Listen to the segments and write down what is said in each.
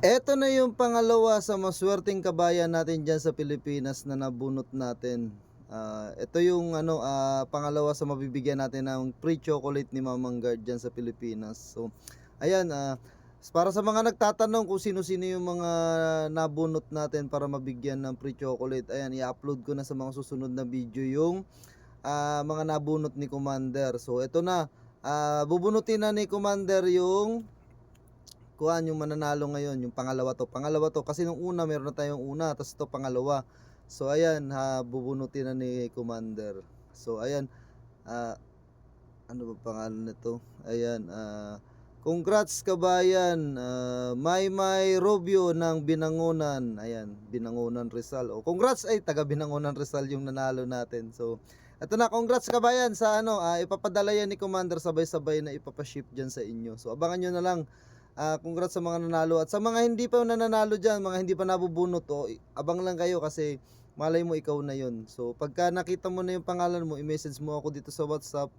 Eto na yung pangalawa sa maswerteng kabayan natin dyan sa Pilipinas na nabunot natin. Ah, ito yung ano ah, pangalawa sa mabibigyan natin ng free chocolate ni Mamang Guard dyan sa Pilipinas. So, ayan, ah, para sa mga nagtatanong kung sino-sino yung mga nabunot natin para mabigyan ng free chocolate, ayan, i-upload ko na sa mga susunod na video yung ah, mga nabunot ni Commander. So, ito na, ah, bubunutin na ni Commander yung kuhan yung mananalo ngayon, yung pangalawa to. Pangalawa to kasi nung una meron na tayong una, tapos to pangalawa. So ayan, ha, bubunutin na ni Commander. So ayan, ah, ano ba pangalan nito? Ayan, ah, congrats kabayan, ah, May May Robio ng Binangonan. Ayan, Binangonan Rizal. O congrats ay taga Binangonan Rizal yung nanalo natin. So ito na, congrats kabayan sa ano, ah, ipapadala yan ni Commander sabay-sabay na ipapaship dyan sa inyo. So abangan nyo na lang Ah, congrats sa mga nanalo at sa mga hindi pa nananalo diyan, mga hindi pa nabubunot o i- abang lang kayo kasi malay mo ikaw na 'yon. So pagka nakita mo na yung pangalan mo, i-message mo ako dito sa WhatsApp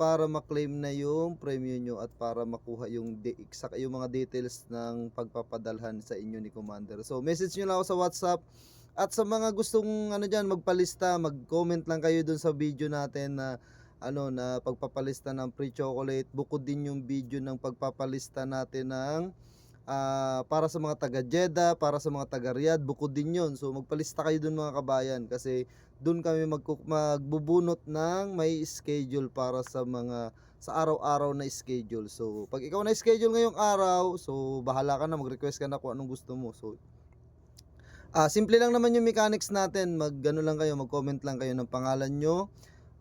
para ma-claim na yung premium nyo at para makuha yung de- exact yung mga details ng pagpapadalhan sa inyo ni Commander. So message nyo lang ako sa WhatsApp at sa mga gustong ano diyan magpalista, mag-comment lang kayo dun sa video natin na ano na pagpapalista ng free chocolate bukod din yung video ng pagpapalista natin ng ah, para sa mga taga Jeddah, para sa mga taga Riyadh, bukod din yun. So magpalista kayo dun mga kabayan kasi dun kami magku- magbubunot ng may schedule para sa mga sa araw-araw na schedule. So pag ikaw na schedule ngayong araw, so bahala ka na mag-request ka na kung anong gusto mo. So Ah, simple lang naman yung mechanics natin. Mag ano lang kayo, mag-comment lang kayo ng pangalan nyo,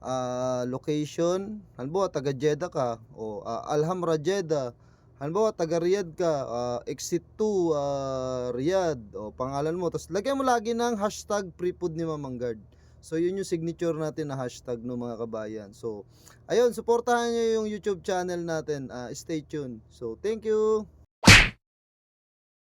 ah, location, halimbawa taga Jeddah ka o ah, Alhamra Jeddah. Halimbawa taga Riyadh ka, ah, exit 2 ah, Riyadh o pangalan mo. Tapos lagyan mo lagi ng hashtag prefood ni Mamang Guard. So yun yung signature natin na hashtag no mga kabayan. So ayun, suportahan nyo yung YouTube channel natin. Ah, stay tuned. So thank you.